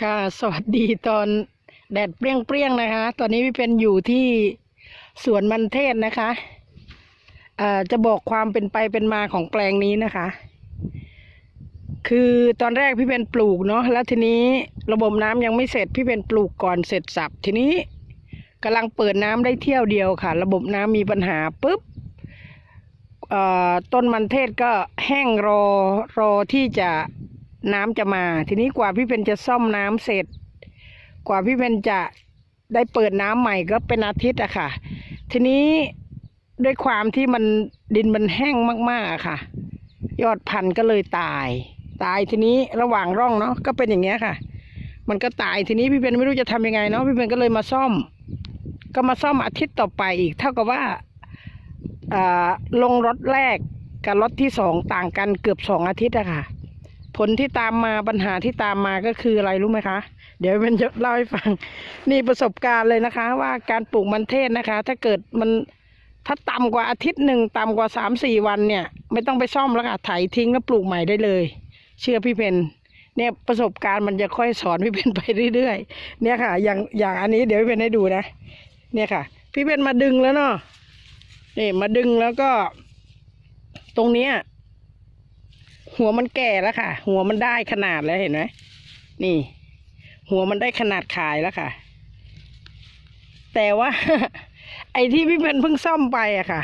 ค่ะ สวัสดีตอนแดดเปรี้ยงๆนะคะ ตอนนี้พี่เป็นอยู่ที่สวนมันเทศนะคะเอ่อจะบอกความเป็นไปเป็นมาของแปลงนี้นะคะ คือตอนแรกพี่เป็นปลูกเนาะแล้วทีนี้ระบบน้ำยังไม่เสร็จพี่เป็นปลูกก่อนเสร็จสับทีนี้กำลังเปิดน้ำได้เที่ยวเดียวค่ะ ระบบน้ำมีปัญหาปุ๊บเอ่อต้นมันเทศก็แห้งรอรอที่จะ น้ำจะมา ทีนี้กว่าพี่เป็นจะซ่อมน้ำเสร็จ กว่าพี่เป็นจะได้เปิดน้ำใหม่ก็เป็นอาทิตย์อะค่ะ ทีนี้ด้วยความที่มันดินมันแห้งมากๆอะค่ะ ยอดพันธุ์ก็เลยตาย ตายทีนี้ระหว่างร่องเนาะก็เป็นอย่างเงี้ยค่ะ มันก็ตายทีนี้พี่เป็นไม่รู้จะทำยังไงเนาะพี่เป็นก็เลยมาซ่อม ก็มาซ่อมอาทิตย์ต่อไปอีก เท่ากับว่าอ่าลงรถแรกกับรถที่สองต่างกันเกือบสองอาทิตย์อะค่ะ ผลที่ตามมาปัญหาที่ตามมาก็คืออะไรรู้ไหมคะ เดี๋ยวเป็นจะเล่าให้ฟัง นี่ประสบการณ์เลยนะคะ ว่าการปลูกมันเทศนะคะ ถ้าเกิดมันถ้าต่ำกว่าอาทิตย์หนึ่งต่ำกว่าสามสี่วันเนี่ย ไม่ต้องไปซ่อมแล้วค่ะไถทิ้งแล้วปลูกใหม่ได้เลย เชื่อพี่เพนเนี่ยประสบการณ์มันจะค่อยสอนพี่เพนไปเรื่อยๆเนี่ยค่ะ อย่างอย่างอันนี้เดี๋ยวพี่เพนให้ดูนะ เนี่ยค่ะ พี่เพนมาดึงแล้วเนาะนี่มาดึงแล้วก็ ตรงเนี้ย หัวมันแก่แล้วค่ะ หัวมันได้ขนาดแล้วเห็นไหมนี่ หัวมันได้ขนาดขายแล้วค่ะ แต่ว่า ไอ้ที่พี่เพนเพิ่งซ่อมไปอะค่ะ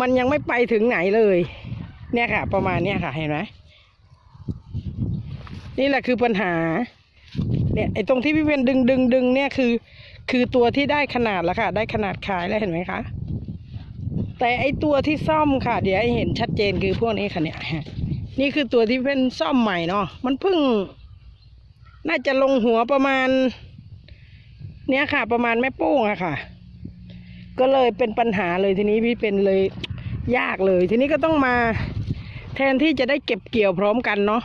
มันยังไม่ไปถึงไหนเลย เนี่ยค่ะ ประมาณเนี้ยค่ะ เห็นไหมนี่แหละคือปัญหา เนี่ยไอ้ตรงที่พี่เพนดึงดึงดึงเนี่ยคือ คือตัวที่ได้ขนาดแล้วค่ะ ได้ขนาดขายแล้วเห็นไหมคะแต่ไอตัวที่ซ่อมค่ะ เดี๋ยวให้เห็นชัดเจนคือพวกนี้ค่ะเนี่ย นี่คือตัวที่เป็นซ่อมใหม่เนาะมันเพิ่ง น่าจะลงหัวประมาณ เนี้ยค่ะ ประมาณแม่โป้งอะค่ะ ก็เลยเป็นปัญหาเลยทีนี้พี่เป็นเลยยากเลย ทีนี้ก็ต้องมา แทนที่จะได้เก็บเกี่ยวพร้อมกันเนาะ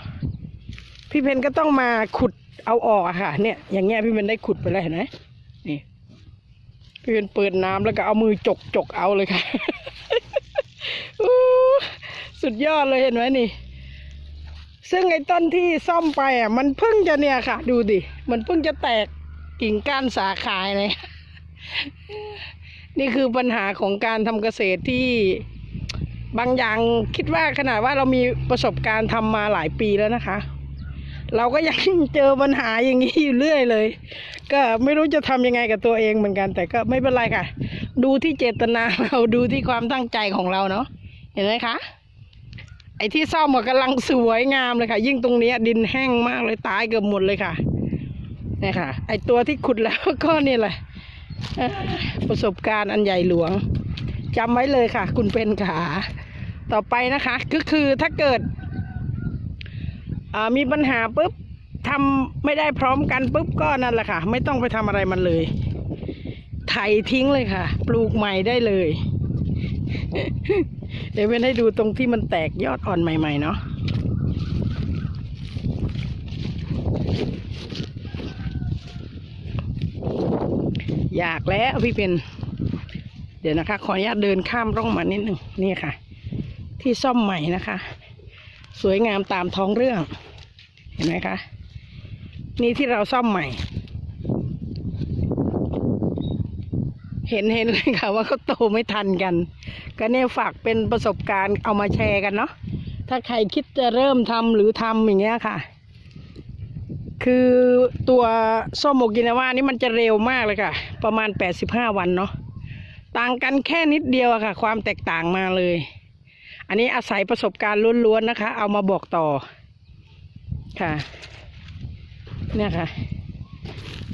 พี่เพนก็ต้องมาขุดเอาออกอะค่ะ เนี่ย อย่างเงี้ยพี่เพนได้ขุดไปแล้วเห็นไหมนี่พี่เป็นเปิดน้ำแล้วก็เอามือจกจกเอาเลยค่ะสุดยอดเลยเห็นไหมนี่ ซึ่งไอ้ต้นที่ซ่อมไปอะมันเพิ่งจะเนี่ยค่ะ ดูดิ มันเพิ่งจะแตกกิ่งก้านสาขาเลย นี่คือปัญหาของการทำเกษตรที่บางอย่างคิดว่าขนาดว่าเรามีประสบการณ์ทำมาหลายปีแล้วนะคะ เราก็ยังเจอปัญหาอย่างนี้อยู่เรื่อยเลย ก็ไม่รู้จะทำยังไงกับตัวเองเหมือนกัน แต่ก็ไม่เป็นไรค่ะ ดูที่เจตนาเราดูที่ความตั้งใจของเราเนาะเห็นไหมคะ ไอ้ที่ซ่อมก็กำลังสวยงามเลยค่ะ ยิ่งตรงนี้ดินแห้งมากเลยตายเกือบหมดเลยค่ะเนี่ยค่ะ ไอ้ตัวที่ขุดแล้วก็นี่แหละประสบการณ์อันใหญ่หลวงจำไว้เลยค่ะ คุณเป็นขา ต่อไปนะคะก็คือถ้าเกิดมีปัญหาปุ๊บทำไม่ได้พร้อมกันปุ๊บก็นั่นแหละค่ะ ไม่ต้องไปทำอะไรมันเลยไถทิ้งเลยค่ะ ปลูกใหม่ได้เลย เดี๋ยวเว้นให้ดูตรงที่มันแตกยอดอ่อนใหม่ ๆ เนาะอยากแล้วพี่เป็น เดี๋ยวนะคะ ขออนุญาตเดินข้ามร่องมานิดหนึ่งนี่ค่ะ ที่ซ่อมใหม่นะคะ สวยงามตามท้องเรื่อง เห็นไหมคะ นี่ที่เราซ่อมใหม่ เห็นเห็นเลยค่ะว่าเขาโตไม่ทันกัน ก็เนี่ยฝากเป็นประสบการณ์เอามาแชร์กันเนาะถ้าใครคิดจะเริ่มทำหรือทำอย่างเงี้ยค่ะ คือตัวส้มโอกินาวานี่มันจะเร็วมากเลยค่ะ ประมาณ 85 วันเนาะต่างกันแค่นิดเดียวอะค่ะ ความแตกต่างมาเลย อันนี้อาศัยประสบการณ์ล้วนๆนะคะ เอามาบอกต่อค่ะ เนี่ยค่ะ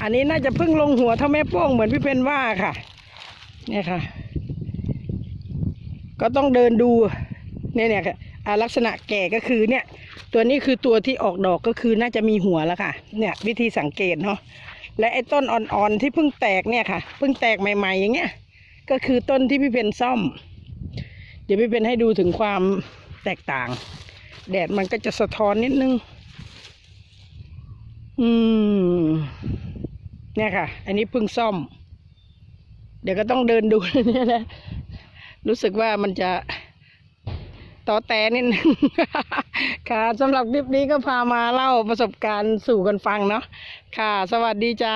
อันนี้น่าจะเพิ่งลงหัวเท่าแม่โป้งเหมือนพี่เพนว่าค่ะ เนี่ยค่ะ ก็ต้องเดินดูเนี่ยเนี่ยค่ะอ่าลักษณะแก่ก็คือเนี่ย ตัวนี้คือตัวที่ออกดอกก็คือน่าจะมีหัวแล้วค่ะ เนี่ย วิธีสังเกตเนาะและไอ้ต้นอ่อนๆที่เพิ่งแตกเนี่ยค่ะเพิ่งแตกใหม่ ๆ อย่างเงี้ยก็คือต้นที่พี่เพนซ่อม เดี๋ยวพี่เพนให้ดูถึงความแตกต่าง แดดมันก็จะสะท้อนนิดนึง อืม เนี่ยค่ะ อันนี้เพิ่งซ่อม ดี๋ยวก็ต้องเดินดูเนี่ยนะรู้สึกว่ามันจะต่อแต่นิดนึงค่ะสำหรับคลิปนี้ก็พามาเล่าประสบการณ์สู่กันฟังเนาะค่ะ สวัสดีจ้า